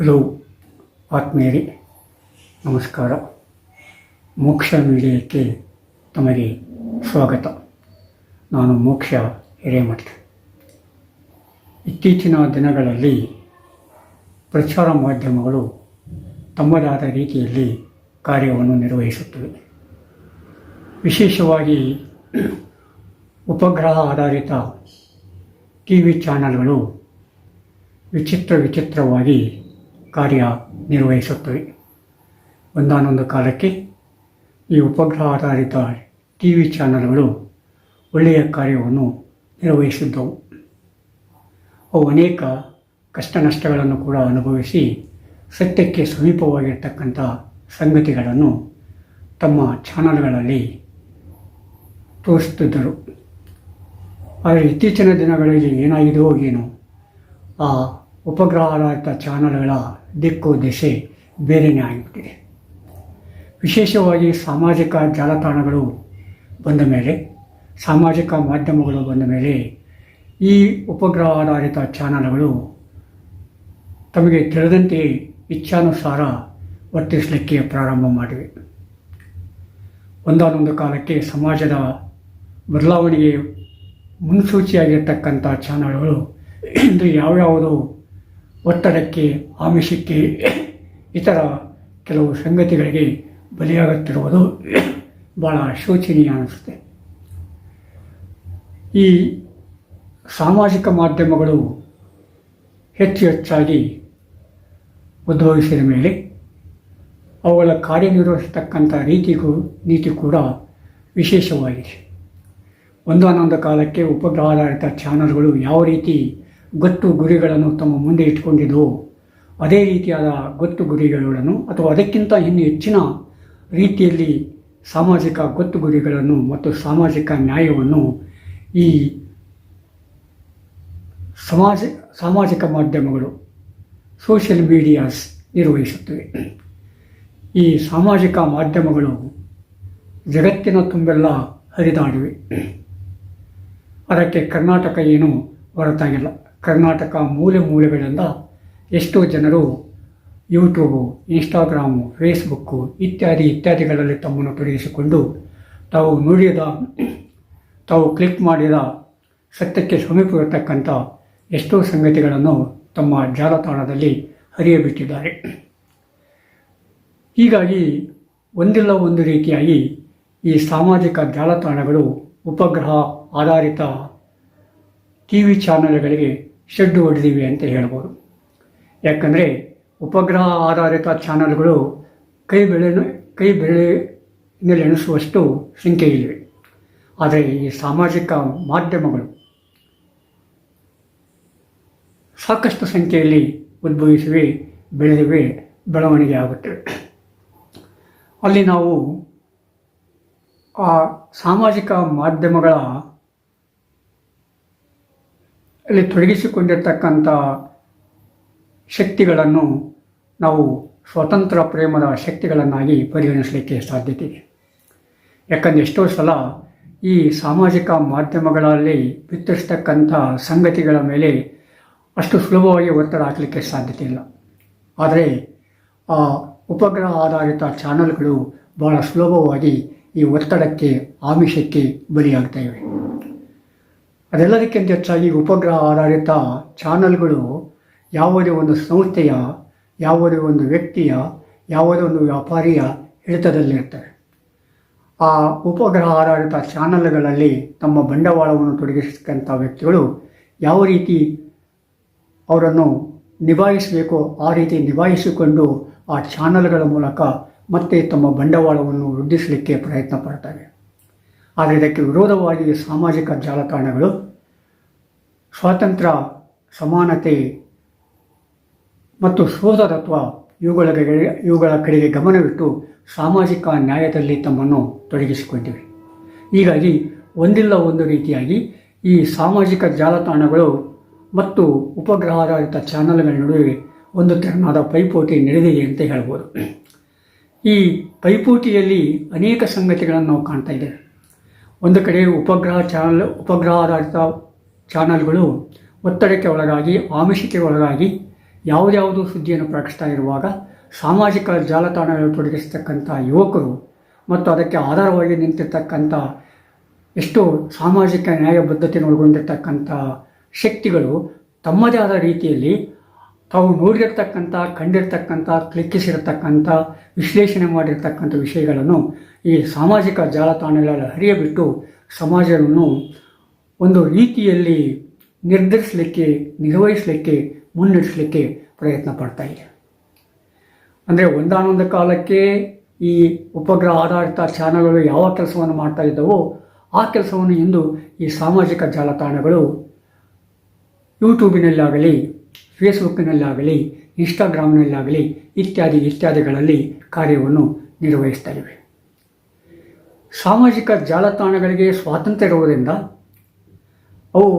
Hello, ಆತ್ಮೀಯರೇ, ನಮಸ್ಕಾರ. ಮೋಕ್ಷ ವಿಡಿಯೋಕ್ಕೆ ತಮಗೆ ಸ್ವಾಗತ. ನಾನು ಮೋಕ್ಷ ಹಿರೇಮಠ. ಇತ್ತೀಚಿನ ದಿನಗಳಲ್ಲಿ ಪ್ರಚಾರ ಮಾಧ್ಯಮಗಳು ತಮ್ಮದಾದ ರೀತಿಯಲ್ಲಿ ಕಾರ್ಯವನ್ನು ನಿರ್ವಹಿಸುತ್ತವೆ. ವಿಶೇಷವಾಗಿ ಉಪಗ್ರಹ ಆಧಾರಿತ ಟಿ ವಿ ಚಾನಲ್ಗಳು ವಿಚಿತ್ರ ವಿಚಿತ್ರವಾಗಿ ಕಾರ್ಯ ನಿರ್ವಹಿಸುತ್ತವೆ. ಒಂದಾನೊಂದು ಕಾಲಕ್ಕೆ ಈ ಉಪಗ್ರಹ ಆಧಾರಿತ ಟಿ ವಿ ಚಾನಲ್ಗಳು ಒಳ್ಳೆಯ ಕಾರ್ಯವನ್ನು ನಿರ್ವಹಿಸಿದ್ದವು. ಅವು ಅನೇಕ ಕಷ್ಟ ನಷ್ಟಗಳನ್ನು ಕೂಡ ಅನುಭವಿಸಿ ಸತ್ಯಕ್ಕೆ ಸಮೀಪವಾಗಿರ್ತಕ್ಕಂಥ ಸಂಗತಿಗಳನ್ನು ತಮ್ಮ ಚಾನಲ್ಗಳಲ್ಲಿ ತೋರಿಸುತ್ತಿದ್ದರು. ಆದರೆ ಇತ್ತೀಚಿನ ದಿನಗಳಲ್ಲಿ ಏನಾಗಿದೆಯೋ ಏನೋ ಆ ಉಪಗ್ರಹ ಆಧಾರಿತ ಚಾನಲ್ಗಳ ದಿಕ್ಕು ದಿಶೆ ಬೇರೆಯೇ ಆಗಿಬಿಟ್ಟಿದೆ ವಿಶೇಷವಾಗಿ ಸಾಮಾಜಿಕ ಜಾಲತಾಣಗಳು ಬಂದ ಮೇಲೆ, ಸಾಮಾಜಿಕ ಮಾಧ್ಯಮಗಳು ಬಂದ ಮೇಲೆ ಈ ಉಪಗ್ರಹ ಆಧಾರಿತ ಚಾನಲ್ಗಳು ತಮಗೆ ತಿಳಿದಂತೆ ಇಚ್ಛಾನುಸಾರ ವರ್ತಿಸಲಿಕ್ಕೆ ಪ್ರಾರಂಭ ಮಾಡಿವೆ. ಒಂದಾನೊಂದು ಕಾಲಕ್ಕೆ ಸಮಾಜದ ಬದಲಾವಣೆಗೆ ಮುನ್ಸೂಚಿಯಾಗಿರ್ತಕ್ಕಂಥ ಚಾನಲ್ಗಳು ಇಂದು ಯಾವ್ಯಾವುದು ಒತ್ತಡಕ್ಕೆ, ಆಮಿಷಕ್ಕೆ ಇತರ ಕೆಲವು ಸಂಗತಿಗಳಿಗೆ ಬಲಿಯಾಗುತ್ತಿರುವುದು ಭಾಳ ಶೋಚನೀಯ ಅನಿಸುತ್ತೆ. ಈ ಸಾಮಾಜಿಕ ಮಾಧ್ಯಮಗಳು ಹೆಚ್ಚು ಹೆಚ್ಚಾಗಿ ಉದ್ಭವಿಸಿದ ಮೇಲೆ ಅವುಗಳ ಕಾರ್ಯನಿರ್ವಹಿಸತಕ್ಕಂಥ ರೀತಿಗೂ, ನೀತಿ ಕೂಡ ವಿಶೇಷವಾಗಿದೆ. ಒಂದಾನೊಂದು ಕಾಲಕ್ಕೆ ಉಪಗ್ರಹಾಧಾರಿತ ಚಾನಲ್ಗಳು ಯಾವ ರೀತಿ ಗೊತ್ತು ಗುರಿಗಳನ್ನು ತಮ್ಮ ಮುಂದೆ ಇಟ್ಕೊಂಡಿದ್ದವು ಅದೇ ರೀತಿಯಾದ ಗೊತ್ತು ಗುರಿಗಳನ್ನು ಅಥವಾ ಅದಕ್ಕಿಂತ ಇನ್ನು ಹೆಚ್ಚಿನ ರೀತಿಯಲ್ಲಿ ಸಾಮಾಜಿಕ ಗೊತ್ತು ಗುರಿಗಳನ್ನು ಮತ್ತು ಸಾಮಾಜಿಕ ನ್ಯಾಯವನ್ನು ಈ ಸಮಾಜ, ಸಾಮಾಜಿಕ ಮಾಧ್ಯಮಗಳು ಸೋಷಿಯಲ್ ಮೀಡಿಯಾಸ್ ನಿರ್ವಹಿಸುತ್ತವೆ. ಈ ಸಾಮಾಜಿಕ ಮಾಧ್ಯಮಗಳು ಜಗತ್ತಿನ ತುಂಬೆಲ್ಲ ಹರಿದಾಡಿವೆ. ಅದಕ್ಕೆ ಕರ್ನಾಟಕ ಏನು ಹೊರತಾಗಿಲ್ಲ. ಕರ್ನಾಟಕ ಮೂಲೆ ಮೂಲೆಗಳಿಂದ ಎಷ್ಟೋ ಜನರು ಯೂಟ್ಯೂಬು ಇನ್ಸ್ಟಾಗ್ರಾಮು ಫೇಸ್ಬುಕ್ಕು ಇತ್ಯಾದಿ ಇತ್ಯಾದಿಗಳಲ್ಲಿ ತಮ್ಮನ್ನು ತೊಡಗಿಸಿಕೊಂಡು ತಾವು ನುಡಿದ, ತಾವು ಕ್ಲಿಕ್ ಮಾಡಿದ ಸತ್ಯಕ್ಕೆ ಸಮೀಪವಿರತಕ್ಕಂಥ ಎಷ್ಟೋ ಸಂಗತಿಗಳನ್ನು ತಮ್ಮ ಜಾಲತಾಣದಲ್ಲಿ ಹರಿಯಬಿಟ್ಟಿದ್ದಾರೆ. ಹೀಗಾಗಿ ಒಂದಿಲ್ಲ ಒಂದು ರೀತಿಯಾಗಿ ಈ ಸಾಮಾಜಿಕ ಜಾಲತಾಣಗಳು ಉಪಗ್ರಹ ಆಧಾರಿತ ಟಿ ವಿ ಚಾನಲ್ಗಳಿಗೆ ಶೆಡ್ಡು ಹೊಡೆದಿವೆ ಅಂತ ಹೇಳ್ಬೋದು. ಯಾಕಂದರೆ ಉಪಗ್ರಹ ಆಧಾರಿತ ಚಾನಲ್ಗಳು ಕೈ ಬೆಳೆ ಕೈ ಬೆಳೆನಲ್ಲಿ ಎಣಿಸುವಷ್ಟು ಸಂಖ್ಯೆಯಿವೆ ಆದರೆ ಈ ಸಾಮಾಜಿಕ ಮಾಧ್ಯಮಗಳು ಸಾಕಷ್ಟು ಸಂಖ್ಯೆಯಲ್ಲಿ ಉದ್ಭವಿಸಿವೆ, ಬೆಳೆದಿವೆ, ಬೆಳವಣಿಗೆ ಆಗುತ್ತವೆ ಅಲ್ಲಿ ನಾವು ಆ ಸಾಮಾಜಿಕ ಮಾಧ್ಯಮಗಳ ಅಲ್ಲಿ ತೊಡಗಿಸಿಕೊಂಡಿರ್ತಕ್ಕಂಥ ಶಕ್ತಿಗಳನ್ನು ನಾವು ಸ್ವತಂತ್ರ ಪ್ರೇಮದ ಶಕ್ತಿಗಳನ್ನಾಗಿ ಪರಿಗಣಿಸಲಿಕ್ಕೆ ಸಾಧ್ಯತೆ ಇದೆ ಯಾಕಂದರೆ ಎಷ್ಟೋ ಸಲ ಈ ಸಾಮಾಜಿಕ ಮಾಧ್ಯಮಗಳಲ್ಲಿ ಬಿತ್ತರಿಸ್ತಕ್ಕಂಥ ಸಂಗತಿಗಳ ಮೇಲೆ ಅಷ್ಟು ಸುಲಭವಾಗಿ ಒತ್ತಡ ಹಾಕಲಿಕ್ಕೆ ಸಾಧ್ಯತೆ ಇಲ್ಲ ಆದರೆ ಆ ಉಪಗ್ರಹ ಆಧಾರಿತ ಚಾನಲ್ಗಳು ಭಾಳ ಸುಲಭವಾಗಿ ಈ ಒತ್ತಡಕ್ಕೆ, ಆಮಿಷಕ್ಕೆ ಬಲಿಯಾಗ್ತಾ ಇವೆ. ಅದೆಲ್ಲದಕ್ಕಿಂತ ಹೆಚ್ಚಾಗಿ ಉಪಗ್ರಹ ಆಧಾರಿತ ಚಾನಲ್ಗಳು ಯಾವುದೇ ಒಂದು ಸಂಸ್ಥೆಯ, ಯಾವುದೇ ಒಂದು ವ್ಯಕ್ತಿಯ, ಯಾವುದೇ ಒಂದು ವ್ಯಾಪಾರಿಯ ಹಿಡಿತದಲ್ಲಿರ್ತವೆ ಆ ಉಪಗ್ರಹ ಆಧಾರಿತ ಚಾನಲ್ಗಳಲ್ಲಿ ತಮ್ಮ ಬಂಡವಾಳವನ್ನು ತೊಡಗಿಸತಕ್ಕಂಥ ವ್ಯಕ್ತಿಗಳು ಯಾವ ರೀತಿ ಅವರನ್ನು ನಿಭಾಯಿಸಬೇಕು, ಆ ರೀತಿ ನಿಭಾಯಿಸಿಕೊಂಡು ಆ ಚಾನಲ್ಗಳ ಮೂಲಕ ಮತ್ತೆ ತಮ್ಮ ಬಂಡವಾಳವನ್ನು ವೃದ್ಧಿಸಲಿಕ್ಕೆ ಪ್ರಯತ್ನ ಪಡ್ತವೆ ಆದರೆ ಇದಕ್ಕೆ ವಿರೋಧವಾಗಿ ಸಾಮಾಜಿಕ ಜಾಲತಾಣಗಳು. ಸ್ವಾತಂತ್ರ್ಯ, ಸಮಾನತೆ ಮತ್ತು ಸೋದರತ್ವ ಇವುಗಳ ಇವುಗಳ ಕಡೆಗೆ ಗಮನವಿಟ್ಟು ಸಾಮಾಜಿಕ ನ್ಯಾಯದಲ್ಲಿ ತಮ್ಮನ್ನು ತೊಡಗಿಸಿಕೊಂಡಿವೆ. ಹೀಗಾಗಿ ಒಂದಿಲ್ಲ ಒಂದು ರೀತಿಯಾಗಿ ಈ ಸಾಮಾಜಿಕ ಜಾಲತಾಣಗಳು ಮತ್ತು ಉಪಗ್ರಹಾಧಾರಿತ ಚಾನಲ್ಗಳ ನಡುವೆ ಒಂದು ತೆರನಾದ ಪೈಪೋಟಿ ನಡೆದಿದೆ ಅಂತ ಹೇಳ್ಬೋದು. ಈ ಪೈಪೋಟಿಯಲ್ಲಿ ಅನೇಕ ಸಂಗತಿಗಳನ್ನು ನಾವು ಕಾಣ್ತಾ ಇದ್ದೇವೆ. ಒಂದು ಕಡೆ ಉಪಗ್ರಹ ಚಾನಲ್ ಉಪಗ್ರಹ ಆಧಾರಿತ ಚಾನಲ್ಗಳು ಒತ್ತಡಕ್ಕೆ ಒಳಗಾಗಿ, ಆಮಿಷಕ್ಕೆ ಒಳಗಾಗಿ ಯಾವುದ್ಯಾವುದೋ ಸುದ್ದಿಯನ್ನು ಪ್ರಕಟಿಸ್ತಾ ಇರುವಾಗ ಸಾಮಾಜಿಕ ಜಾಲತಾಣಗಳಲ್ಲಿ ತೊಡಗಿಸ್ತಕ್ಕಂಥ ಯುವಕರು ಮತ್ತು ಅದಕ್ಕೆ ಆಧಾರವಾಗಿ ನಿಂತಿರ್ತಕ್ಕಂಥ ಎಷ್ಟೋ ಸಾಮಾಜಿಕ ನ್ಯಾಯಬದ್ಧತೆಯನ್ನು ಒಳಗೊಂಡಿರ್ತಕ್ಕಂಥ ಶಕ್ತಿಗಳು ತಮ್ಮದೇ ಆದ ರೀತಿಯಲ್ಲಿ ತಾವು ನೋಡಿರ್ತಕ್ಕಂಥ, ಕಂಡಿರ್ತಕ್ಕಂಥ, ಕ್ಲಿಕ್ಕಿಸಿರ್ತಕ್ಕಂಥ, ವಿಶ್ಲೇಷಣೆ ಮಾಡಿರ್ತಕ್ಕಂಥ ವಿಷಯಗಳನ್ನು ಈ ಸಾಮಾಜಿಕ ಜಾಲತಾಣಗಳಲ್ಲಿ ಹರಿಯಬಿಟ್ಟು ಸಮಾಜವನ್ನು ಒಂದು ರೀತಿಯಲ್ಲಿ ನಿರ್ಧರಿಸಲಿಕ್ಕೆ, ನಿರ್ವಹಿಸಲಿಕ್ಕೆ, ಮುನ್ನಡೆಸಲಿಕ್ಕೆ ಪ್ರಯತ್ನ ಪಡ್ತಾ ಇದೆ. ಅಂದರೆ ಒಂದಾನೊಂದು ಕಾಲಕ್ಕೆ ಈ ಉಪಗ್ರಹ ಆಧಾರಿತ ಚಾನಲ್ಗಳು ಯಾವ ಕೆಲಸವನ್ನು ಮಾಡ್ತಾ ಇದ್ದವೋ ಆ ಕೆಲಸವನ್ನು ಇಂದು ಈ ಸಾಮಾಜಿಕ ಜಾಲತಾಣಗಳು ಯೂಟ್ಯೂಬಿನಲ್ಲಾಗಲಿ ಫೇಸ್ಬುಕ್ಕಿನಲ್ಲಾಗಲಿ ಇನ್ಸ್ಟಾಗ್ರಾಮ್ನಲ್ಲಾಗಲಿ ಇತ್ಯಾದಿ ಇತ್ಯಾದಿಗಳಲ್ಲಿ ಕಾರ್ಯವನ್ನು ನಿರ್ವಹಿಸ್ತಾ ಇವೆ. ಸಾಮಾಜಿಕ ಜಾಲತಾಣಗಳಿಗೆ ಸ್ವಾತಂತ್ರ್ಯ ಇರುವುದರಿಂದ ಅವು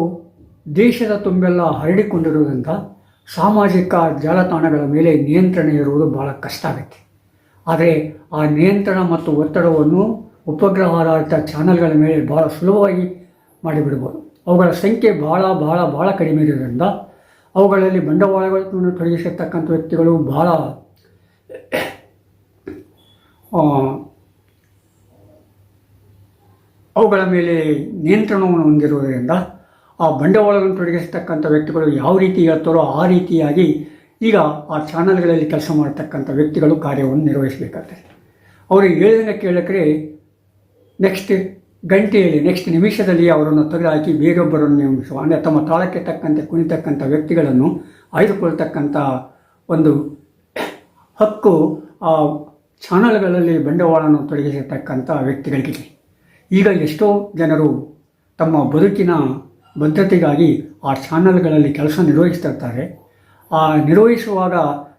ದೇಶದ ತುಂಬೆಲ್ಲ ಹರಡಿಕೊಂಡಿರುವುದರಿಂದ ಸಾಮಾಜಿಕ ಜಾಲತಾಣಗಳ ಮೇಲೆ ನಿಯಂತ್ರಣ ಇರುವುದು ಭಾಳ ಕಷ್ಟ ಆಗುತ್ತೆ. ಆದರೆ ಆ ನಿಯಂತ್ರಣ ಮತ್ತು ಒತ್ತಡವನ್ನು ಉಪಗ್ರಹ ಆಧಾರಿತ ಚಾನಲ್ಗಳ ಮೇಲೆ ಭಾಳ ಸುಲಭವಾಗಿ ಮಾಡಿಬಿಡ್ಬೋದು. ಅವುಗಳ ಸಂಖ್ಯೆ ಭಾಳ ಭಾಳ ಭಾಳ ಕಡಿಮೆ ಇರೋದ್ರಿಂದ ಅವುಗಳಲ್ಲಿ ಬಂಡವಾಳಗಳನ್ನು ತೊಡಗಿಸಿರ್ತಕ್ಕಂಥ ವ್ಯಕ್ತಿಗಳು ಆ, ಅವುಗಳ ಮೇಲೆ ನಿಯಂತ್ರಣವನ್ನು ಹೊಂದಿರುವುದರಿಂದ ಆ ಬಂಡವಾಳವನ್ನು ತೊಡಗಿಸ್ತಕ್ಕಂಥ ವ್ಯಕ್ತಿಗಳು ಯಾವ ರೀತಿ ಹೇಳ್ತಾರೋ ಆ ರೀತಿಯಾಗಿ ಈಗ ಆ ಚಾನಲ್ಗಳಲ್ಲಿ ಕೆಲಸ ಮಾಡ್ತಕ್ಕಂಥ ವ್ಯಕ್ತಿಗಳು ಕಾರ್ಯವನ್ನು ನಿರ್ವಹಿಸಬೇಕಾಗ್ತದೆ. ಅವರು ಹೇಳಿದಂಗೆ ಕೇಳಕ್ರೆ ನೆಕ್ಸ್ಟ್ ಗಂಟೆಯಲ್ಲಿ ನೆಕ್ಸ್ಟ್ ನಿಮಿಷದಲ್ಲಿ ಅವರನ್ನು ತೆಗೆದುಹಾಕಿ ಬೇರೊಬ್ಬರನ್ನು ನೇಮಿಸುವ ಅಂದರೆ ತಮ್ಮ ತಾಳಕ್ಕೆ ತಕ್ಕಂತೆ ಕುಣಿತಕ್ಕಂಥ ವ್ಯಕ್ತಿಗಳನ್ನು ಆಯ್ದುಕೊಳ್ತಕ್ಕಂಥ ಒಂದು ಹಕ್ಕು ಆ ಚಾನಲ್ಗಳಲ್ಲಿ ಬಂಡವಾಳವನ್ನು ತೊಡಗಿಸಿರ್ತಕ್ಕಂಥ ವ್ಯಕ್ತಿಗಳಿಗಿದೆ. ಈಗ ಎಷ್ಟೋ ಜನರು ತಮ್ಮ ಬದುಕಿನ ಭದ್ರತೆಗಾಗಿ ಆ ಚಾನಲ್ಗಳಲ್ಲಿ ಕೆಲಸ ನಿರ್ವಹಿಸ್ತಿರ್ತಾರೆ ಆ ನಿರ್ವಹಿಸುವಾಗ